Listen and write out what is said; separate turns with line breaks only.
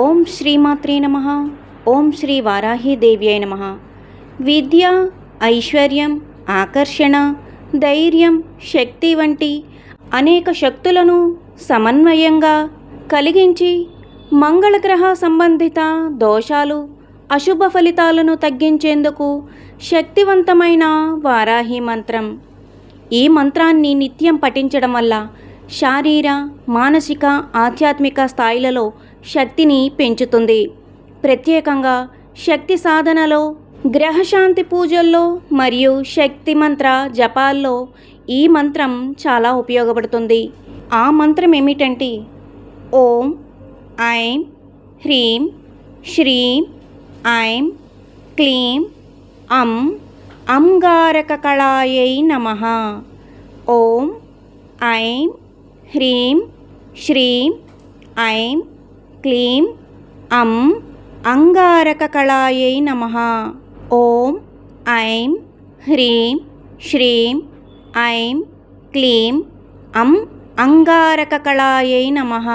ఓం శ్రీమాత్రే నమ. ఓం శ్రీ వారాహీదేవ్యై నమ. విద్య ఐశ్వర్యం ఆకర్షణ ధైర్యం శక్తి వంటి అనేక శక్తులను సమన్వయంగా కలిగించి మంగళగ్రహ సంబంధిత దోషాలు అశుభ ఫలితాలను తగ్గించేందుకు శక్తివంతమైన వారాహి మంత్రం. ఈ మంత్రాన్ని నిత్యం పఠించడం వల్ల శారీర మానసిక ఆధ్యాత్మిక స్థాయిలలో శక్తిని పెంచుతుంది. ప్రత్యేకంగా శక్తి సాధనలో గ్రహశాంతి పూజల్లో మరియు శక్తి మంత్ర జపాల్లో ఈ మంత్రం చాలా ఉపయోగపడుతుంది. ఆ మంత్రం ఏమిటంటే ఓం ఐం హ్రీం శ్రీం ఐం క్లీం అం అంగారక కళాయై నమ. ఓం ఐం ह्रीं श्रीं ऐं क्लीं अम् अङ्गारककलायै नमः। ॐ ऐं ह्रीं श्रीं ऐं क्लीं अम् अङ्गारककलायै नमः।